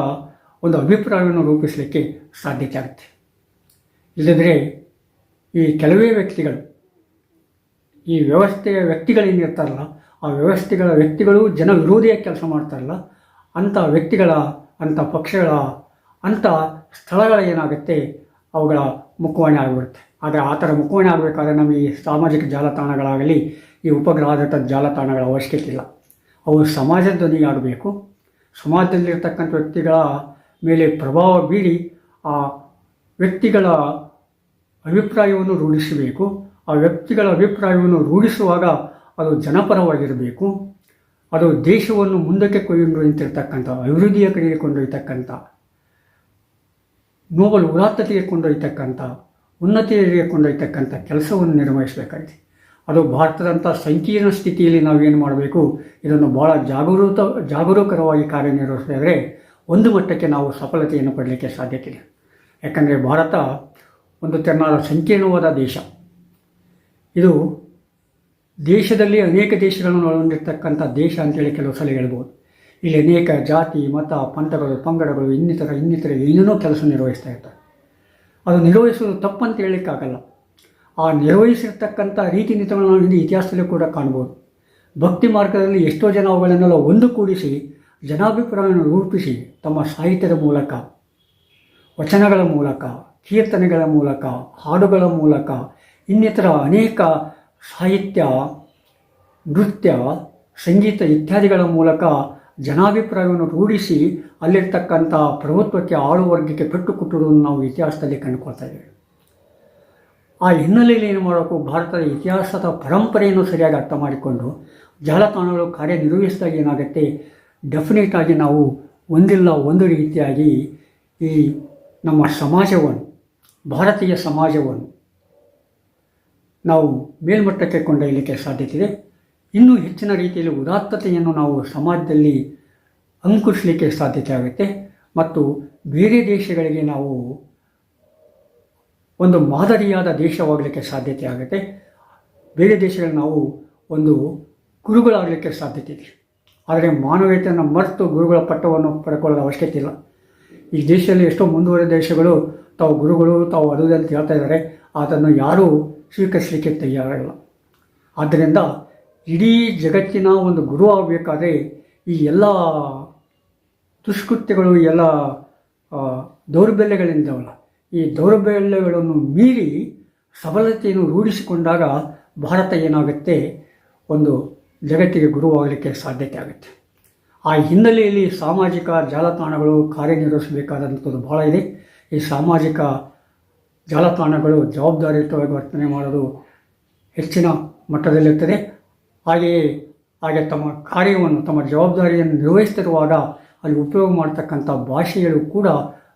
ಒಂದು ಅಭಿಪ್ರಾಯವನ್ನು ರೂಪಿಸಲಿಕ್ಕೆ ಸಾಧ್ಯತೆ ಆಗುತ್ತೆ ಇಲ್ಲದ್ರೆ ಈ ಕೆಲವೇ ವ್ಯಕ್ತಿಗಳು, ಈ ವ್ಯವಸ್ಥೆಯ ವ್ಯಕ್ತಿಗಳೇನಿರ್ತಾರಲ್ಲ ಆ ವ್ಯವಸ್ಥೆಗಳ ವ್ಯಕ್ತಿಗಳು ಜನ ವಿರೋಧಿಯಾಗಿ ಕೆಲಸ ಮಾಡ್ತಾರಲ್ಲ, ಅಂಥ ವ್ಯಕ್ತಿಗಳ, ಅಂಥ ಪಕ್ಷಗಳ, ಅಂಥ ಸ್ಥಳಗಳ ಏನಾಗುತ್ತೆ, ಅವುಗಳ ಮುಖವಾಣಿ ಆಗಿಬಿಡುತ್ತೆ. ಆದರೆ ಆ ಥರ ಮುಖವಾಣಿ ಆಗಬೇಕಾದ್ರೆ ನಮಗೆ ಈ ಸಾಮಾಜಿಕ ಜಾಲತಾಣಗಳಾಗಲಿ, ಈ ಉಪಗ್ರಹಾಧಾರಿತ ಜಾಲತಾಣಗಳ ಅವಶ್ಯಕತೆ ಇಲ್ಲ. ಅವು ಸಮಾಜದ ಧ್ವನಿಯಾಗಬೇಕು ಸಮಾಜದಲ್ಲಿರ್ತಕ್ಕಂಥ ವ್ಯಕ್ತಿಗಳ ಮೇಲೆ ಪ್ರಭಾವ ಬೀರಿ ಆ ವ್ಯಕ್ತಿಗಳ ಅಭಿಪ್ರಾಯವನ್ನು ರೂಢಿಸಬೇಕು. ಆ ವ್ಯಕ್ತಿಗಳ ಅಭಿಪ್ರಾಯವನ್ನು ರೂಢಿಸುವಾಗ ಅದು ಜನಪರವಾಗಿರಬೇಕು. ಅದು ದೇಶವನ್ನು ಮುಂದಕ್ಕೆ ಕೊಂಡೊಯ್ತಿರ್ತಕ್ಕಂಥ ಅಭಿವೃದ್ಧಿಯ ಕಡೆಗೆ ಕೊಂಡೊಯ್ತಕ್ಕಂಥ, ನೋಬಲ್ ಉದಾತ್ತತೆಗೆ ಕೊಂಡೊಯ್ತಕ್ಕಂಥ ಉನ್ನತಿಗೆ ಕೊಂಡೊಯ್ತಕ್ಕಂಥ ಕೆಲಸವನ್ನು ನಿರ್ವಹಿಸಬೇಕಾಗಿದೆ. ಅದು ಭಾರತದಂಥ ಸಂಕೀರ್ಣ ಸ್ಥಿತಿಯಲ್ಲಿ ನಾವೇನು ಮಾಡಬೇಕು, ಇದನ್ನು ಭಾಳ ಜಾಗರೂಕ ಜಾಗರೂಕರವಾಗಿ ಕಾರ್ಯನಿರ್ವಹಿಸಿದರೆ ಒಂದು ಮಟ್ಟಕ್ಕೆ ನಾವು ಸಫಲತೆಯನ್ನು ಪಡಲಿಕ್ಕೆ ಸಾಧ್ಯತೆ ಇದೆ. ಯಾಕಂದರೆ ಭಾರತ ಒಂದು ತೆರನಾದ ಸಂಕೀರ್ಣವಾದ ದೇಶ. ಇದು ದೇಶದಲ್ಲಿ ಅನೇಕ ದೇಶಗಳನ್ನು ಒಳಗೊಂಡಿರ್ತಕ್ಕಂಥ ದೇಶ ಅಂತೇಳಿ ಕೆಲವು ಸಲ ಹೇಳ್ಬೋದು. ಇಲ್ಲಿ ಅನೇಕ ಜಾತಿ, ಮತ, ಪಂಥಗಳು, ಪಂಗಡಗಳು, ಇನ್ನಿತರ ಇನ್ನಿತರ ಏನೇನೋ ಕೆಲಸ ನಿರ್ವಹಿಸ್ತಾ ಇರ್ತಾರೆ. ಅದು ನಿರ್ವಹಿಸೋದು ತಪ್ಪಂತ ಹೇಳಲಿಕ್ಕಾಗಲ್ಲ. ಆ ನಿರ್ವಹಿಸಿರ್ತಕ್ಕಂಥ ರೀತಿ ನೀತಿಗಳನ್ನು ನಾವು ಹಿಂದೆ ಇತಿಹಾಸದಲ್ಲಿ ಕೂಡ ಕಾಣ್ಬೋದು ಭಕ್ತಿ ಮಾರ್ಗದಲ್ಲಿ ಎಷ್ಟೋ ಜನ ಅವುಗಳನ್ನೆಲ್ಲ ಒಂದು ಕೂಡಿಸಿ ಜನಾಭಿಪ್ರಾಯವನ್ನು ರೂಪಿಸಿ ತಮ್ಮ ಸಾಹಿತ್ಯದ ಮೂಲಕ, ವಚನಗಳ ಮೂಲಕ, ಕೀರ್ತನೆಗಳ ಮೂಲಕ, ಹಾಡುಗಳ ಮೂಲಕ, ಇನ್ನಿತರ ಅನೇಕ ಸಾಹಿತ್ಯ, ನೃತ್ಯ, ಸಂಗೀತ ಇತ್ಯಾದಿಗಳ ಮೂಲಕ ಜನಾಭಿಪ್ರಾಯವನ್ನು ರೂಢಿಸಿ ಅಲ್ಲಿರ್ತಕ್ಕಂಥ ಪ್ರಭುತ್ವಕ್ಕೆ ಆಳುವರ್ಗಕ್ಕೆ ಪೆಟ್ಟು ಕೊಟ್ಟಿರುವುದನ್ನು ನಾವು ಇತಿಹಾಸದಲ್ಲಿ ಕಂಡುಕೊಳ್ತಾ ಇದ್ದೇವೆ. ಆ ಹಿನ್ನೆಲೆಯಲ್ಲಿ ಏನು ಮಾಡಬೇಕು? ಭಾರತದ ಇತಿಹಾಸದ ಪರಂಪರೆಯನ್ನು ಸರಿಯಾಗಿ ಅರ್ಥ ಮಾಡಿಕೊಂಡು ಜಾಲತಾಣಗಳು ಕಾರ್ಯನಿರ್ವಹಿಸಿದಾಗ ಏನಾಗುತ್ತೆ? ಡೆಫಿನೆಟ್ ಆಗಿ ನಾವು ಒಂದಿಲ್ಲ, ಒಂದು ರೀತಿಯಾಗಿ ಈ ನಮ್ಮ ಸಮಾಜವನ್ನು, ಭಾರತೀಯ ಸಮಾಜವನ್ನು ನಾವು ಮೇಲ್ಮಟ್ಟಕ್ಕೆ ಕೊಂಡೊಯ್ಯಲಿಕ್ಕೆ ಸಾಧ್ಯತೆ ಇದೆ ಇನ್ನೂ ಹೆಚ್ಚಿನ ರೀತಿಯಲ್ಲಿ ಉದಾತ್ತತೆಯನ್ನು ನಾವು ಸಮಾಜದಲ್ಲಿ ಅಂಕುಶಲಿಕ್ಕೆ ಸಾಧ್ಯತೆ ಆಗುತ್ತೆ. ಮತ್ತು ಬೇರೆ ದೇಶಗಳಿಗೆ ನಾವು ಒಂದು ಮಾದರಿಯಾದ ದೇಶವಾಗಲಿಕ್ಕೆ ಸಾಧ್ಯತೆ ಆಗುತ್ತೆ. ಬೇರೆ ದೇಶಗಳಲ್ಲಿ ನಾವು ಒಂದು ಗುರುಗಳಾಗಲಿಕ್ಕೆ ಸಾಧ್ಯತೆ ಇದೆ. ಆದರೆ ಮಾನವೀಯತೆಯನ್ನು ಮರೆತು ಗುರುಗಳ ಪಟ್ಟವನ್ನು ಪಡ್ಕೊಳ್ಳೋದು ಅವಶ್ಯಕತೆ ಇಲ್ಲ. ಈ ದೇಶದಲ್ಲಿ ಎಷ್ಟೋ ಮುಂದುವರೆದ ದೇಶಗಳು ತಾವು ಗುರುಗಳು, ತಾವು ಅದು ಅಂತ ಹೇಳ್ತಾ ಇದ್ದಾರೆ. ಅದನ್ನು ಯಾರೂ ಸ್ವೀಕರಿಸಲಿಕ್ಕೆ ತಯಾರಿಲ್ಲ ಆದ್ದರಿಂದ ಇಡೀ ಜಗತ್ತಿನ ಒಂದು ಗುರು ಆಗಬೇಕಾದ್ರೆ ಈ ಎಲ್ಲ ದುಷ್ಕೃತ್ಯಗಳು ಎಲ್ಲ ದೌರ್ಬಲ್ಯಗಳಿಂದವಲ್ಲ. ಈ ದೌರ್ಬಲ್ಯಗಳನ್ನು ಮೀರಿ ಸಬಲತೆಯನ್ನು ರೂಢಿಸಿಕೊಂಡಾಗ ಭಾರತ ಏನಾಗುತ್ತೆ? ಒಂದು ಜಗತ್ತಿಗೆ ಗುರುವಾಗಲಿಕ್ಕೆ ಸಾಧ್ಯತೆ ಆಗುತ್ತೆ. ಆ ಹಿನ್ನೆಲೆಯಲ್ಲಿ ಸಾಮಾಜಿಕ ಜಾಲತಾಣಗಳು ಕಾರ್ಯನಿರ್ವಹಿಸಬೇಕಾದಂಥದ್ದು ಭಾಳ ಇದೆ. ಈ ಸಾಮಾಜಿಕ ಜಾಲತಾಣಗಳು ಜವಾಬ್ದಾರಿಯುತವಾಗಿ ವರ್ತನೆ ಮಾಡೋದು ಹೆಚ್ಚಿನ ಮಟ್ಟದಲ್ಲಿರ್ತದೆ. ಹಾಗೆಯೇ ಹಾಗೆ ತಮ್ಮ ಕಾರ್ಯವನ್ನು, ತಮ್ಮ ಜವಾಬ್ದಾರಿಯನ್ನು ನಿರ್ವಹಿಸ್ತಿರುವಾಗ ಅಲ್ಲಿ ಉಪಯೋಗ ಮಾಡ್ತಕ್ಕಂಥ ಭಾಷೆಗಳು ಕೂಡ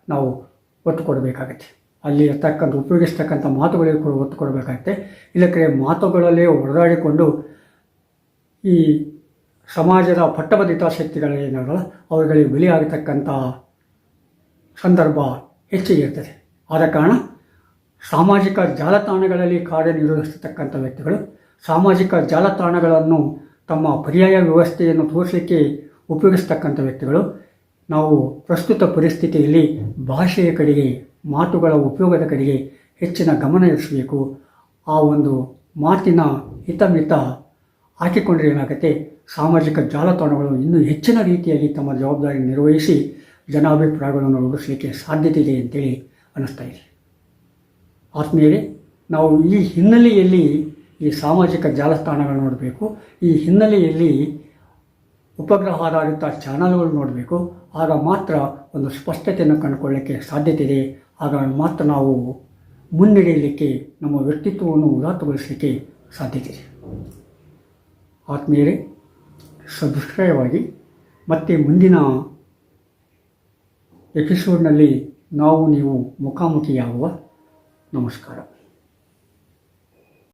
ನಾವು ಒತ್ತು ಕೊಡಬೇಕಾಗತ್ತೆ ಅಲ್ಲಿ ಇರ್ತಕ್ಕಂಥ, ಉಪಯೋಗಿಸ್ತಕ್ಕಂಥ ಮಾತುಗಳಿಗೆ ಕೂಡ ಒತ್ತು ಕೊಡಬೇಕಾಗತ್ತೆ ಇಲ್ಲಕ್ಕೆ ಮಾತುಗಳಲ್ಲೇ ಹೊಡೆದಾಡಿಕೊಂಡು ಈ ಸಮಾಜದ ಪಟ್ಟಬದ್ಧ ಶಕ್ತಿಗಳೇನಾಗಲ್ಲ ಅವುಗಳಿಗೆ ಬಲಿಯಾಗತಕ್ಕಂಥ ಸಂದರ್ಭ ಹೆಚ್ಚಿಗೆ ಇರ್ತದೆ. ಆದ ಕಾರಣ ಸಾಮಾಜಿಕ ಜಾಲತಾಣಗಳಲ್ಲಿ ಕಾರ್ಯನಿರ್ವಹಿಸತಕ್ಕಂಥ ವ್ಯಕ್ತಿಗಳು ಸಾಮಾಜಿಕ ಜಾಲತಾಣಗಳನ್ನು ತಮ್ಮ ಪರ್ಯಾಯ ವ್ಯವಸ್ಥೆಯನ್ನು ತೋರಿಸಲಿಕ್ಕೆ ಉಪಯೋಗಿಸ್ತಕ್ಕಂಥ ವ್ಯಕ್ತಿಗಳು ನಾವು ಪ್ರಸ್ತುತ ಪರಿಸ್ಥಿತಿಯಲ್ಲಿ ಭಾಷೆಯ ಕಡೆಗೆ, ಮಾತುಗಳ ಉಪಯೋಗದ ಕಡೆಗೆ ಹೆಚ್ಚಿನ ಗಮನ ಹರಿಸಬೇಕು. ಆ ಒಂದು ಮಾತಿನ ಹಿತಮಿತ ಹಾಕಿಕೊಂಡ್ರೆ ಏನಾಗುತ್ತೆ ಸಾಮಾಜಿಕ ಜಾಲತಾಣಗಳು ಇನ್ನೂ ಹೆಚ್ಚಿನ ರೀತಿಯಲ್ಲಿ ತಮ್ಮ ಜವಾಬ್ದಾರಿ ನಿರ್ವಹಿಸಿ ಜನಾಭಿಪ್ರಾಯಗಳನ್ನು ರೂಪಿಸಲಿಕ್ಕೆ ಸಾಧ್ಯತೆ ಇದೆ ಅಂತೇಳಿ ಅನ್ನಿಸ್ತಾ ಇದೆ. ಆತ್ಮೀಯರೇ, ನಾವು ಈ ಹಿನ್ನೆಲೆಯಲ್ಲಿ ಈ ಸಾಮಾಜಿಕ ಜಾಲತಾಣಗಳು ನೋಡಬೇಕು. ಈ ಹಿನ್ನೆಲೆಯಲ್ಲಿ ಉಪಗ್ರಹ ಆಧಾರಿತ ಚಾನಲ್ಗಳು ನೋಡಬೇಕು. ಆಗ ಮಾತ್ರ ಒಂದು ಸ್ಪಷ್ಟತೆಯನ್ನು ಕಂಡುಕೊಳ್ಳಲಿಕ್ಕೆ ಸಾಧ್ಯತೆ ಇದೆ ಆಗ ಮಾತ್ರ ನಾವು ಮುನ್ನಡೆಯಲಿಕ್ಕೆ, ನಮ್ಮ ವ್ಯಕ್ತಿತ್ವವನ್ನು ಉದಾತ್ತಗೊಳಿಸಲಿಕ್ಕೆ ಸಾಧ್ಯತೆ ಇದೆ ಆತ್ಮೀಯರೇ ಸಬ್ಸ್ಕ್ರೈಬ್ ಆಗಿ ಮತ್ತೆ ಮುಂದಿನ ಎಪಿಸೋಡ್ನಲ್ಲಿ ನಾವು ನೀವು ಮುಖಾಮುಖಿಯಾಗುವ ನಮಸ್ಕಾರ.